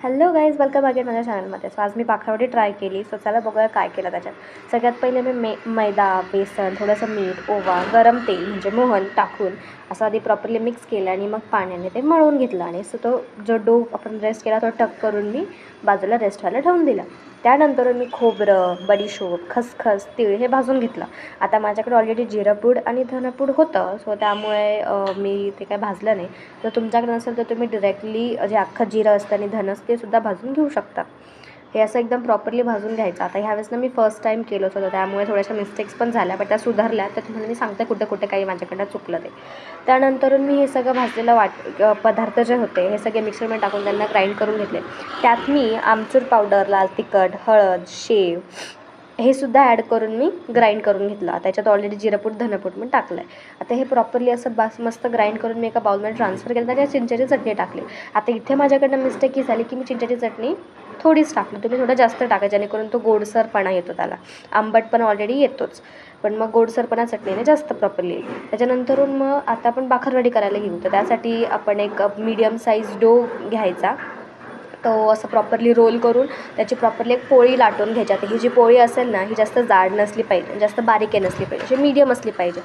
Hello guys welcome again माझ्या चॅनलमध्ये so आज मी बाकरवडी ट्राय केली. सो चला बघूया काय केलं त्याच्यात. सगळ्यात पहिले मी मे मैदा बेसन थोडंसं मीठ ओवा गरम तेल म्हणजे मोहन टाकून असं आधी प्रॉपरली मिक्स केलं आणि मग पाण्याने ते मळून घेतलं. आणि सो तो जो डो आपण रेस्ट केला तो टक करून मी बाजूला रेस्ट व्हायला ठेवून दिला. त्यानंतर मी खोबरं बडीशोप खसखस तीळ हे भाजून घेतलं. आता माझ्याकडे ऑलरेडी जिरंपूड आणि धनपूड होतं. सो त्यामुळे मी ते काय भाजलं नाही. तर तुमच्याकडे नसेल तर तुम्ही डिरेक्टली जे अख्खं जिरं असतं आणि धनस ते सुद्धा भाजून घेऊ शकता. हे असं एकदम प्रॉपरली भाजून घ्यायचं. आता ह्यावेळेस ना मी फर्स्ट टाईम केलं होतं त्यामुळे थोड्याशा मिस्टेक्स पण झाल्या पण त्या सुधारल्या तर तुम्हाला मी सांगते कुठं कुठे काही माझ्याकडनं चुकलं ते. त्यानंतर मी हे सगळं भाजलेलं वाट पदार्थ जे होते हे सगळे मिक्सरमध्ये टाकून त्यांना ग्राइंड करून घेतले. त्यात मी आमचूर पावडर लाल तिखट हळद शेव हे सुद्धा ॲड करून मी ग्राइंड करून घेतलं. त्याच्यात ऑलरेडी जिरपूट धनपूट मी टाकलं आहे आता हे प्रॉपरली असं बास मस्त ग्राइंड करून मी एका बाउलमध्ये ट्रान्सफर केलं त्याच्या चिंच्याची चटणी टाकली. आता इथे माझ्याकडनं मिस्टेक ही झाली की मी चिंच्याची चटणी थोडीच टाकली तुम्ही थोडं जास्त टाका जेणेकरून तो गोडसरपणा येतो त्याला. आंबट पण ऑलरेडी येतोच. पण मग गोडसरपणा चटणीने जास्त प्रॉपरली येईल. त्याच्यानंतरून मग आता आपण बाकरवडी करायला घेऊ. तर त्यासाठी आपण एक मीडियम साईज डो घ्यायचा. तो असं प्रॉपरली रोल करून त्याची प्रॉपरली एक पोळी लाटून घ्यायची. आता ही जी पोळी असेल ना ही जास्त जाड नसली पाहिजे जास्त बारीक आहे नसली पाहिजे अशी मीडियम असली पाहिजे.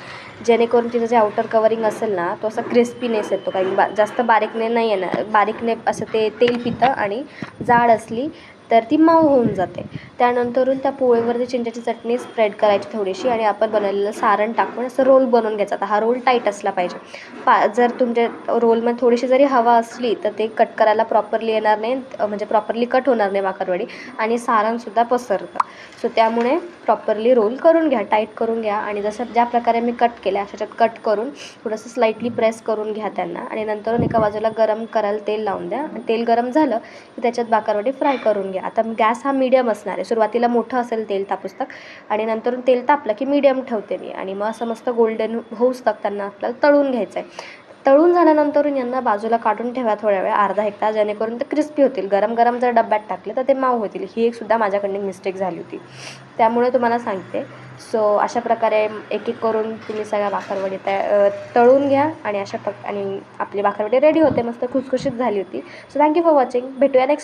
जेणेकरून तिचं जे आउटर कवरिंग असेल ना तो असा क्रिस्पीनेस येतो. कारण बा जास्त बारीकने नाही येणार बारीकने असं ते तेल पितं आणि जाड असली तर ती मऊ होऊन जाते. त्यानंतरून त्या पोळीवरती चिंचेची चटणी स्प्रेड करायची थोडीशी आणि आपण बनवलेलं सारण टाकून असं रोल बनवून घ्यायचा. आता हा रोल टाईट असला पाहिजे. पा जर तुमच्या रोलमध्ये थोडीशी जरी हवा असली तर ते कट करायला प्रॉपरली येणार नाही म्हणजे प्रॉपरली कट होणार नाही बाकरवडी आणि सारणसुद्धा पसरतं. सो त्यामुळे प्रॉपरली रोल करून घ्या टाईट करून घ्या आणि जसं ज्या प्रकारे मी कट केल्या अशाच्यात कट करून थोडंसं स्लाईटली प्रेस करून घ्या त्यांना आणि नंतरून एका बाजूला गरम करायला तेल लावून द्या. आणि तेल गरम झालं की त्याच्यात बाकरवडी फ्राय करून घ्या. आता गॅस हा मीडियम असणार आहे. सुरुवातीला मोठं असेल तेल तापुस्तक आणि नंतर तेल तापलं की मीडियम ठेवते मी. आणि मग असं मस्त गोल्डन होऊस तक त्यांना आपल्याला तळून घ्यायचं आहे तळून झाल्यानंतर यांना बाजूला काढून ठेवा थोड्या वेळ अर्धा एक तास जेणेकरून ते क्रिस्पी होतील. गरम गरम जर डब्यात टाकले तर ते माऊ होतील. ही एक सुद्धा माझ्याकडनं मिस्टेक झाली होती. त्यामुळे तुम्हाला सांगते. सो अशा प्रकारे एक एक करून तुम्ही सगळ्या भाकरवडी त्या तळून घ्या आणि अशा प्रक आणि आपली भाकरवडी रेडी होते. मस्त खुसखुशीत झाली होती. So thank you for watching भेटूया नेक्स्ट